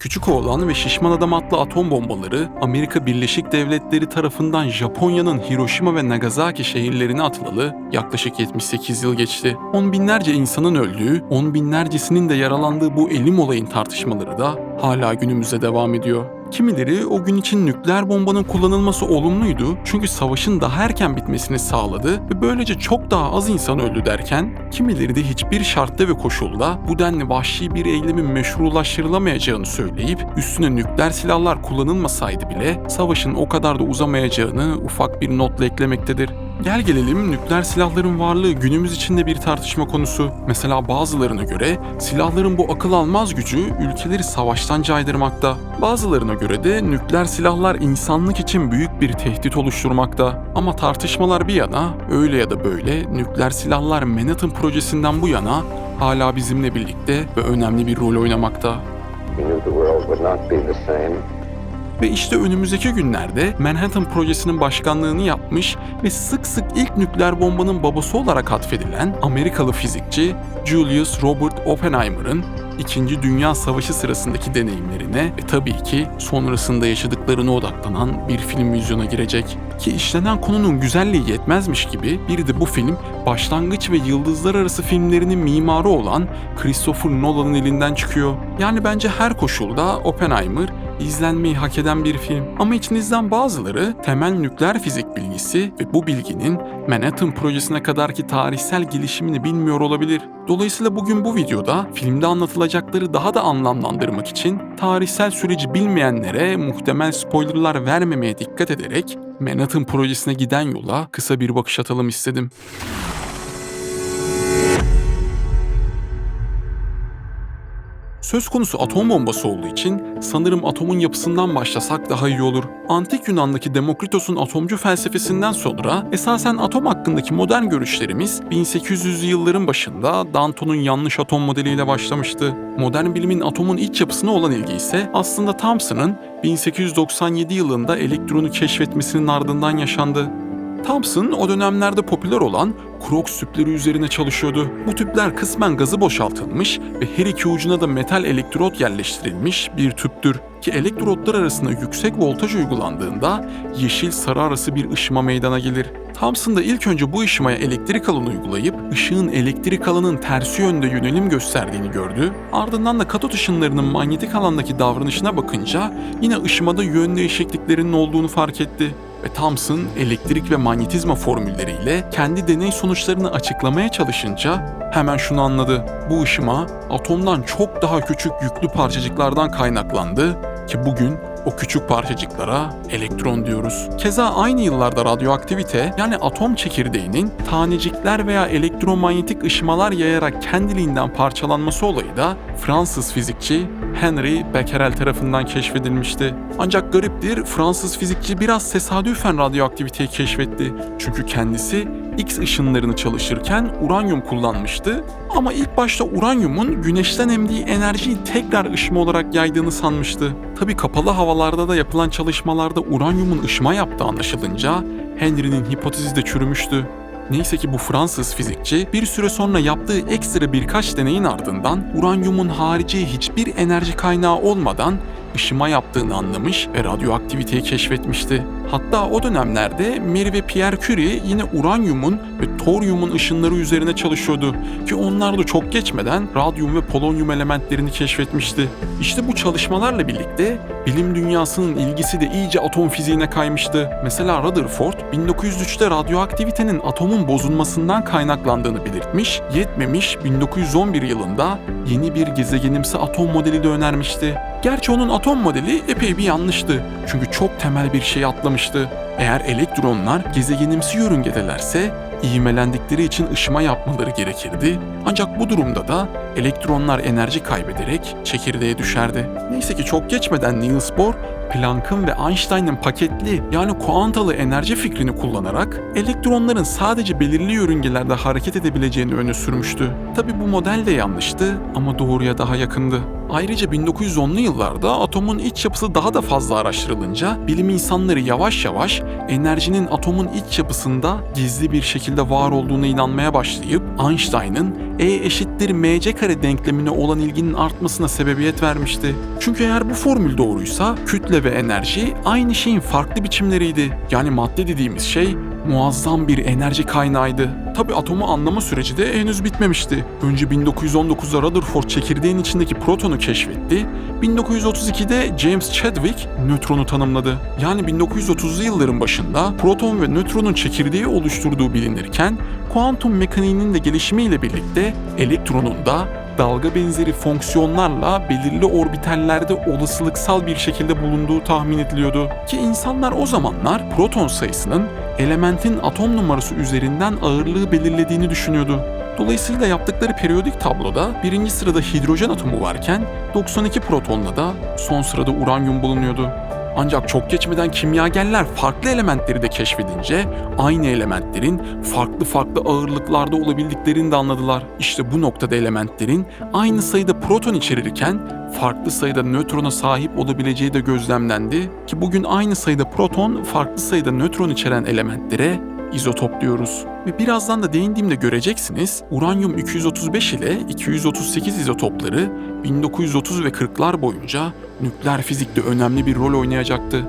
Küçük Oğlan ve Şişman Adam adlı atom bombaları Amerika Birleşik Devletleri tarafından Japonya'nın Hiroşima ve Nagasaki şehirlerine atılalı yaklaşık 78 yıl geçti. On binlerce insanın öldüğü, on binlercesinin de yaralandığı bu elim olayın tartışmaları da hala günümüzde devam ediyor. Kimileri o gün için nükleer bombanın kullanılması olumluydu çünkü savaşın daha erken bitmesini sağladı ve böylece çok daha az insan öldü derken, kimileri de hiçbir şartta ve koşulda bu denli vahşi bir eylemin meşrulaştırılamayacağını söyleyip üstüne nükleer silahlar kullanılmasaydı bile savaşın o kadar da uzamayacağını ufak bir notla eklemektedir. Gel gelelim nükleer silahların varlığı günümüz içinde bir tartışma konusu. Mesela bazılarına göre silahların bu akıl almaz gücü ülkeleri savaştan caydırmakta. Bazılarına göre de nükleer silahlar insanlık için büyük bir tehdit oluşturmakta. Ama tartışmalar bir yana öyle ya da böyle nükleer silahlar Manhattan projesinden bu yana hala bizimle birlikte ve önemli bir rol oynamakta. We knew the world would not be the same. Ve işte önümüzdeki günlerde Manhattan Projesi'nin başkanlığını yapmış ve sık sık ilk nükleer bombanın babası olarak atfedilen Amerikalı fizikçi Julius Robert Oppenheimer'ın İkinci Dünya Savaşı sırasındaki deneyimlerine ve tabii ki sonrasında yaşadıklarına odaklanan bir film vizyona girecek. Ki işlenen konunun güzelliği yetmezmiş gibi bir de bu film başlangıç ve yıldızlar arası filmlerinin mimarı olan Christopher Nolan'ın elinden çıkıyor. Yani bence her koşulda Oppenheimer izlenmeyi hak eden bir film. Ama içinizden bazıları temel nükleer fizik bilgisi ve bu bilginin Manhattan projesine kadarki tarihsel gelişimini bilmiyor olabilir. Dolayısıyla bugün bu videoda filmde anlatılacakları daha da anlamlandırmak için tarihsel süreci bilmeyenlere muhtemel spoilerlar vermemeye dikkat ederek Manhattan projesine giden yola kısa bir bakış atalım istedim. Söz konusu atom bombası olduğu için sanırım atomun yapısından başlasak daha iyi olur. Antik Yunan'daki Demokritos'un atomcu felsefesinden sonra esasen atom hakkındaki modern görüşlerimiz 1800'lü yılların başında Danton'un yanlış atom modeliyle başlamıştı. Modern bilimin atomun iç yapısına olan ilgi ise aslında Thomson'ın 1897 yılında elektronu keşfetmesinin ardından yaşandı. Thomson o dönemlerde popüler olan Crookes tüpleri üzerine çalışıyordu. Bu tüpler kısmen gazı boşaltılmış ve her iki ucuna da metal elektrot yerleştirilmiş bir tüptür ki elektrotlar arasında yüksek voltaj uygulandığında yeşil sarı arası bir ışıma meydana gelir. Thomson da ilk önce bu ışımaya elektrik alanı uygulayıp ışığın elektrik alanın tersi yönde yönelim gösterdiğini gördü. Ardından da katot ışınlarının manyetik alandaki davranışına bakınca yine ışımada yön değişikliklerinin olduğunu fark etti ve Thomson elektrik ve manyetizma formülleriyle kendi deney sonuçlarını açıklamaya çalışınca hemen şunu anladı. Bu ışıma atomdan çok daha küçük yüklü parçacıklardan kaynaklandı ki bugün o küçük parçacıklara elektron diyoruz. Keza aynı yıllarda radyoaktivite yani atom çekirdeğinin tanecikler veya elektromanyetik ışımalar yayarak kendiliğinden parçalanması olayı da Fransız fizikçi Henry Becquerel tarafından keşfedilmişti. Ancak gariptir Fransız fizikçi biraz tesadüfen radyoaktiviteyi keşfetti. Çünkü kendisi X ışınlarını çalışırken uranyum kullanmıştı ama ilk başta uranyumun güneşten emdiği enerjiyi tekrar ışıma olarak yaydığını sanmıştı. Tabi kapalı havalarda da yapılan çalışmalarda uranyumun ışıma yaptığı anlaşılınca Henry'nin hipotezi de çürümüştü. Neyse ki bu Fransız fizikçi bir süre sonra yaptığı ekstra birkaç deneyin ardından uranyumun harici hiçbir enerji kaynağı olmadan ışıma yaptığını anlamış ve radyoaktiviteyi keşfetmişti. Hatta o dönemlerde Marie ve Pierre Curie yine uranyumun ve toryumun ışınları üzerine çalışıyordu ki onlar da çok geçmeden radyum ve polonyum elementlerini keşfetmişti. İşte bu çalışmalarla birlikte bilim dünyasının ilgisi de iyice atom fiziğine kaymıştı. Mesela Rutherford 1903'te radyoaktivitenin atomun bozulmasından kaynaklandığını belirtmiş, yetmemiş 1911 yılında yeni bir gezegenimsi atom modeli de önermişti. Gerçi onun atom modeli epey bir yanlıştı. Çünkü çok temel bir şey atlamıştı. Eğer elektronlar gezegenimsi yörüngedelerse ivmelendikleri için ışıma yapmaları gerekirdi. Ancak bu durumda da elektronlar enerji kaybederek çekirdeğe düşerdi. Neyse ki çok geçmeden Niels Bohr Planck'ın ve Einstein'ın paketli yani kuantalı enerji fikrini kullanarak elektronların sadece belirli yörüngelerde hareket edebileceğini öne sürmüştü. Tabi bu model de yanlıştı ama doğruya daha yakındı. Ayrıca 1910'lu yıllarda atomun iç yapısı daha da fazla araştırılınca bilim insanları yavaş yavaş enerjinin atomun iç yapısında gizli bir şekilde var olduğuna inanmaya başlayıp Einstein'ın E eşittir mc kare denklemine olan ilginin artmasına sebebiyet vermişti. Çünkü eğer bu formül doğruysa kütle ve enerji aynı şeyin farklı biçimleriydi. Yani madde dediğimiz şey muazzam bir enerji kaynağıydı. Tabi atomu anlama süreci de henüz bitmemişti. Önce 1919'da Rutherford çekirdeğin içindeki protonu keşfetti. 1932'de James Chadwick nötronu tanımladı. Yani 1930'lu yılların başında proton ve nötronun çekirdeği oluşturduğu bilinirken kuantum mekaniğinin de gelişimiyle birlikte elektronun da dalga benzeri fonksiyonlarla belirli orbitallerde olasılıksal bir şekilde bulunduğu tahmin ediliyordu. Ki insanlar o zamanlar proton sayısının elementin atom numarası üzerinden ağırlığı belirlediğini düşünüyordu. Dolayısıyla yaptıkları periyodik tabloda birinci sırada hidrojen atomu varken 92 protonla da son sırada uranyum bulunuyordu. Ancak çok geçmeden kimyagerler farklı elementleri de keşfedince aynı elementlerin farklı farklı ağırlıklarda olabildiklerini de anladılar. İşte bu noktada elementlerin aynı sayıda proton içerirken farklı sayıda nötrona sahip olabileceği de gözlemlendi ki bugün aynı sayıda proton, farklı sayıda nötron içeren elementlere izotop diyoruz. Ve birazdan da değindiğimde göreceksiniz uranyum 235 ile 238 izotopları 1930 ve 40'lar boyunca nükleer fizikte önemli bir rol oynayacaktı.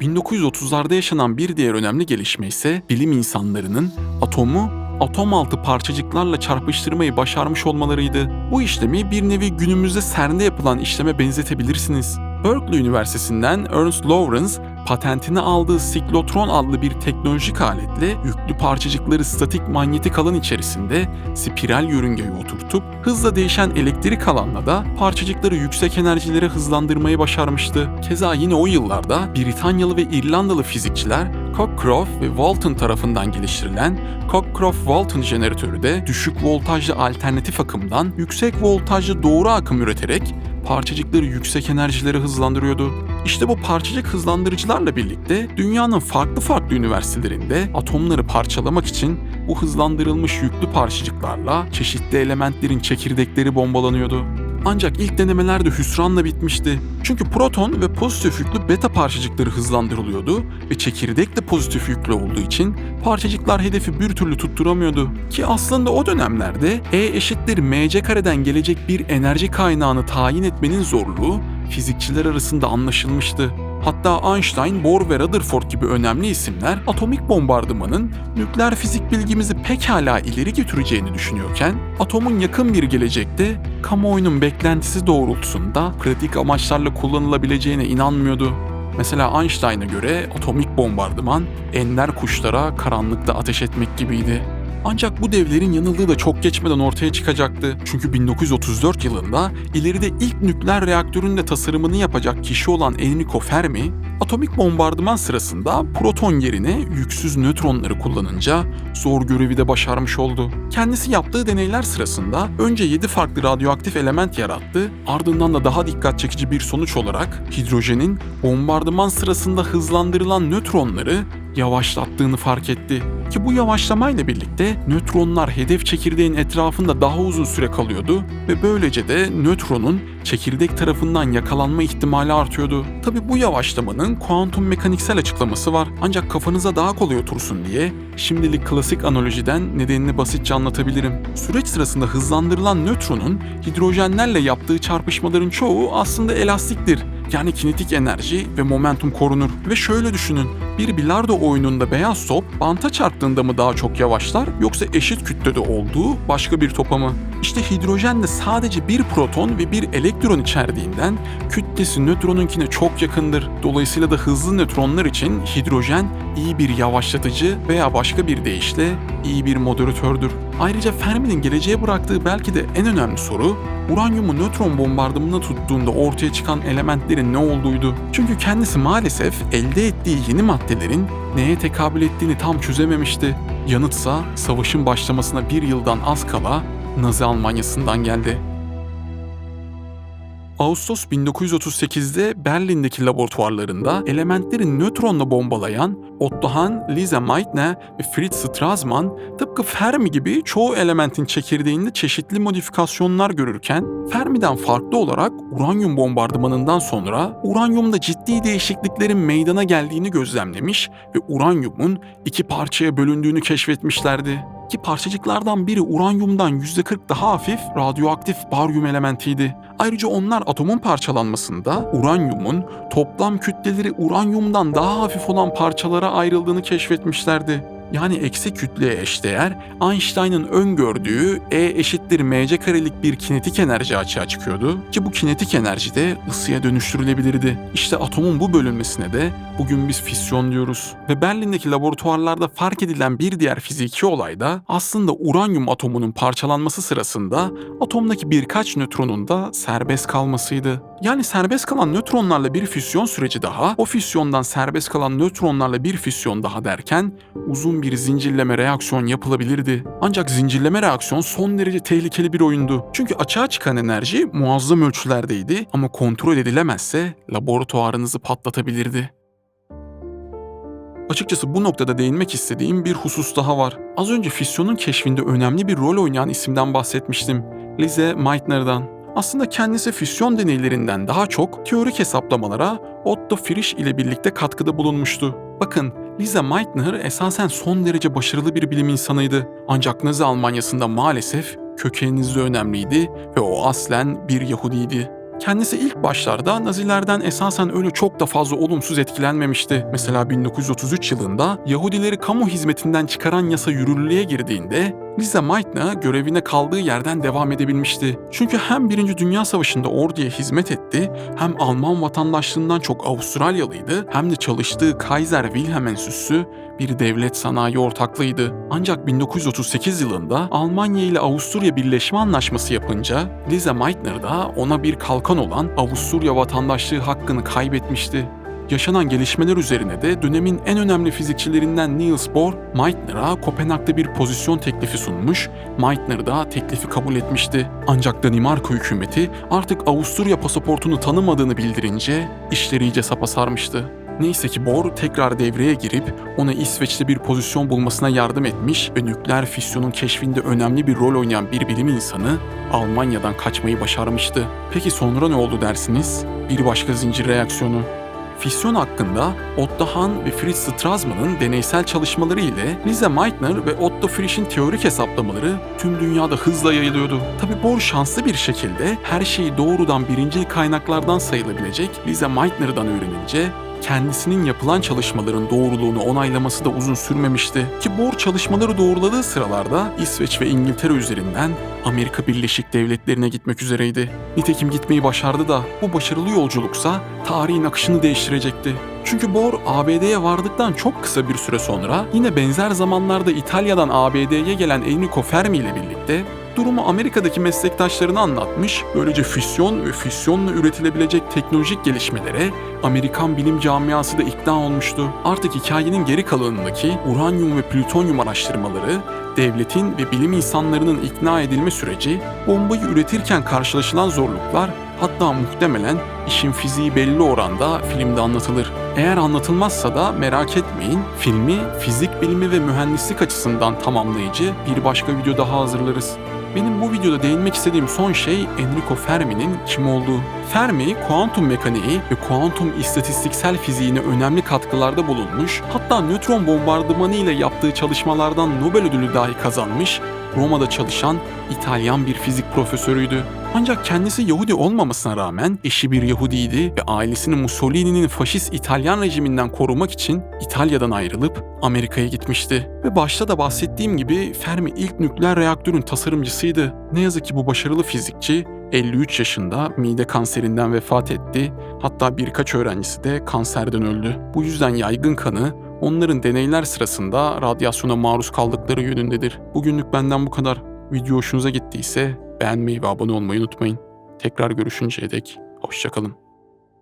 1930'larda yaşanan bir diğer önemli gelişme ise bilim insanlarının atomu atom altı parçacıklarla çarpıştırmayı başarmış olmalarıydı. Bu işlemi bir nevi günümüzde CERN'de yapılan işleme benzetebilirsiniz. Berkeley Üniversitesi'nden Ernst Lawrence patentini aldığı siklotron adlı bir teknolojik aletle yüklü parçacıkları statik manyetik alan içerisinde spiral yörüngeye oturtup hızla değişen elektrik alanla da parçacıkları yüksek enerjilere hızlandırmayı başarmıştı. Keza yine o yıllarda Britanyalı ve İrlandalı fizikçiler Cockcroft ve Walton tarafından geliştirilen Cockcroft-Walton jeneratörü de düşük voltajlı alternatif akımdan yüksek voltajlı doğru akım üreterek parçacıkları yüksek enerjilere hızlandırıyordu. İşte bu parçacık hızlandırıcılarla birlikte dünyanın farklı farklı üniversitelerinde atomları parçalamak için bu hızlandırılmış yüklü parçacıklarla çeşitli elementlerin çekirdekleri bombalanıyordu. Ancak ilk denemeler de hüsranla bitmişti. Çünkü proton ve pozitif yüklü beta parçacıkları hızlandırılıyordu ve çekirdek de pozitif yüklü olduğu için parçacıklar hedefi bir türlü tutturamıyordu. Ki aslında o dönemlerde E eşittir mc kareden gelecek bir enerji kaynağını tayin etmenin zorluğu fizikçiler arasında anlaşılmıştı. Hatta Einstein, Bohr ve Rutherford gibi önemli isimler atomik bombardımanın nükleer fizik bilgimizi pekala ileri götüreceğini düşünüyorken, atomun yakın bir gelecekte kamuoyunun beklentisi doğrultusunda pratik amaçlarla kullanılabileceğine inanmıyordu. Mesela Einstein'a göre atomik bombardıman ender kuşlara karanlıkta ateş etmek gibiydi. Ancak bu devlerin yanıldığı da çok geçmeden ortaya çıkacaktı. Çünkü 1934 yılında ileride ilk nükleer reaktörün de tasarımını yapacak kişi olan Enrico Fermi, atomik bombardıman sırasında proton yerine yüksüz nötronları kullanınca zor görevi de başarmış oldu. Kendisi yaptığı deneyler sırasında önce 7 farklı radyoaktif element yarattı, ardından da daha dikkat çekici bir sonuç olarak hidrojenin bombardıman sırasında hızlandırılan nötronları yavaşlattığını fark etti. Ki bu yavaşlamayla birlikte nötronlar hedef çekirdeğin etrafında daha uzun süre kalıyordu ve böylece de nötronun çekirdek tarafından yakalanma ihtimali artıyordu. Tabi bu yavaşlamanın kuantum mekaniksel açıklaması var ancak kafanıza daha kolay otursun diye şimdilik klasik analojiden nedenini basitçe anlatabilirim. Süreç sırasında hızlandırılan nötronun hidrojenlerle yaptığı çarpışmaların çoğu aslında elastiktir yani kinetik enerji ve momentum korunur. Ve şöyle düşünün, bir bilardo oyununda beyaz top banta çarptığında mı daha çok yavaşlar yoksa eşit kütlede olduğu başka bir topa mı? İşte hidrojen de sadece bir proton ve bir elektron içerdiğinden kütlesi nötronunkine çok yakındır. Dolayısıyla da hızlı nötronlar için hidrojen iyi bir yavaşlatıcı veya başka bir deyişle iyi bir moderatördür. Ayrıca Fermi'nin geleceğe bıraktığı belki de en önemli soru uranyumu nötron bombardımına tuttuğunda ortaya çıkan elementlerin ne olduğuydu. Çünkü kendisi maalesef elde ettiği yeni maddelerin neye tekabül ettiğini tam çözememişti. Yanıtsa savaşın başlamasına bir yıldan az kala Nazi Almanyası'ndan geldi. Ağustos 1938'de Berlin'deki laboratuvarlarında elementleri nötronla bombalayan Otto Hahn, Lisa Meitner ve Fritz Strassmann tıpkı Fermi gibi çoğu elementin çekirdeğinde çeşitli modifikasyonlar görürken Fermi'den farklı olarak uranyum bombardımanından sonra uranyumda ciddi değişikliklerin meydana geldiğini gözlemlemiş ve uranyumun iki parçaya bölündüğünü keşfetmişlerdi ki parçacıklardan biri uranyumdan %40 daha hafif radyoaktif baryum elementiydi. Ayrıca onlar atomun parçalanmasında uranyumun toplam kütleleri uranyumdan daha hafif olan parçalara ayrıldığını keşfetmişlerdi. Yani eksi kütleye eşdeğer Einstein'ın öngördüğü E eşittir mc karelik bir kinetik enerji açığa çıkıyordu ki bu kinetik enerji de ısıya dönüştürülebilirdi. İşte atomun bu bölünmesine de bugün biz fisyon diyoruz. Ve Berlin'deki laboratuvarlarda fark edilen bir diğer fiziki olay da aslında uranyum atomunun parçalanması sırasında atomdaki birkaç nötronun da serbest kalmasıydı. Yani serbest kalan nötronlarla bir füsyon süreci daha, o füsyondan serbest kalan nötronlarla bir füsyon daha derken uzun bir zincirleme reaksiyon yapılabilirdi. Ancak zincirleme reaksiyon son derece tehlikeli bir oyundu. Çünkü açığa çıkan enerji muazzam ölçülerdeydi ama kontrol edilemezse laboratuvarınızı patlatabilirdi. Açıkçası bu noktada değinmek istediğim bir husus daha var. Az önce fisyonun keşfinde önemli bir rol oynayan isimden bahsetmiştim. Lise Meitner'dan. Aslında kendisi füsyon deneylerinden daha çok teorik hesaplamalara Otto Frisch ile birlikte katkıda bulunmuştu. Bakın, Lisa Meitner esasen son derece başarılı bir bilim insanıydı. Ancak Nazi Almanyası'nda maalesef kökeniniz de önemliydi ve o aslen bir Yahudiydi. Kendisi ilk başlarda Nazilerden esasen öyle çok da fazla olumsuz etkilenmemişti. Mesela 1933 yılında Yahudileri kamu hizmetinden çıkaran yasa yürürlüğe girdiğinde Lisa Meitner görevine kaldığı yerden devam edebilmişti. Çünkü hem Birinci Dünya Savaşı'nda orduya hizmet etti, hem Alman vatandaşlığından çok Avustralyalıydı, hem de çalıştığı Kaiser Wilhelm Enstitüsü bir devlet sanayi ortaklığıydı. Ancak 1938 yılında Almanya ile Avusturya Birleşme Anlaşması yapınca Lisa Meitner da ona bir kalkan olan Avusturya vatandaşlığı hakkını kaybetmişti. Yaşanan gelişmeler üzerine de dönemin en önemli fizikçilerinden Niels Bohr, Meitner'a Kopenhag'da bir pozisyon teklifi sunmuş, Meitner da teklifi kabul etmişti. Ancak Danimarka hükümeti artık Avusturya pasaportunu tanımadığını bildirince işleri iyice sapasarmıştı. Neyse ki Bohr tekrar devreye girip ona İsveç'te bir pozisyon bulmasına yardım etmiş ve nükleer fisyonun keşfinde önemli bir rol oynayan bir bilim insanı Almanya'dan kaçmayı başarmıştı. Peki sonra ne oldu dersiniz? Bir başka zincir reaksiyonu. Fisyon hakkında Otto Hahn ve Fritz Strassmann'ın deneysel çalışmaları ile Lisa Meitner ve Otto Frisch'in teorik hesaplamaları tüm dünyada hızla yayılıyordu. Tabi Bohr şanslı bir şekilde her şeyi doğrudan birincil kaynaklardan sayılabilecek Lisa Meitner'dan öğrenince kendisinin yapılan çalışmaların doğruluğunu onaylaması da uzun sürmemişti. Ki Bohr çalışmaları doğruladığı sıralarda İsveç ve İngiltere üzerinden Amerika Birleşik Devletleri'ne gitmek üzereydi. Nitekim gitmeyi başardı da bu başarılı yolculuksa tarihin akışını değiştirecekti. Çünkü Bohr ABD'ye vardıktan çok kısa bir süre sonra yine benzer zamanlarda İtalya'dan ABD'ye gelen Enrico Fermi ile birlikte durumu Amerika'daki meslektaşlarına anlatmış, böylece füsyon ve füsyonla üretilebilecek teknolojik gelişmelere Amerikan bilim camiası da ikna olmuştu. Artık hikayenin geri kalanındaki uranyum ve plütonyum araştırmaları, devletin ve bilim insanlarının ikna edilme süreci, bombayı üretirken karşılaşılan zorluklar, hatta muhtemelen işin fiziği belli oranda filmde anlatılır. Eğer anlatılmazsa da merak etmeyin, filmi fizik bilimi ve mühendislik açısından tamamlayıcı bir başka video daha hazırlarız. Benim bu videoda değinmek istediğim son şey Enrico Fermi'nin kim olduğu. Fermi, kuantum mekaniği ve kuantum istatistiksel fiziğine önemli katkılarda bulunmuş, hatta nötron bombardımanı ile yaptığı çalışmalardan Nobel ödülü dahi kazanmış, Roma'da çalışan İtalyan bir fizik profesörüydü. Ancak kendisi Yahudi olmamasına rağmen eşi bir Yahudiydi ve ailesini Mussolini'nin faşist İtalyan rejiminden korumak için İtalya'dan ayrılıp Amerika'ya gitmişti. Ve başta da bahsettiğim gibi Fermi ilk nükleer reaktörün tasarımcısıydı. Ne yazık ki bu başarılı fizikçi 53 yaşında mide kanserinden vefat etti. Hatta birkaç öğrencisi de kanserden öldü. Bu yüzden yaygın kanı onların deneyler sırasında radyasyona maruz kaldıkları yönündedir. Bugünlük benden bu kadar. Video hoşunuza gittiyse beğenmeyi ve abone olmayı unutmayın. Tekrar görüşünceye dek hoşçakalın.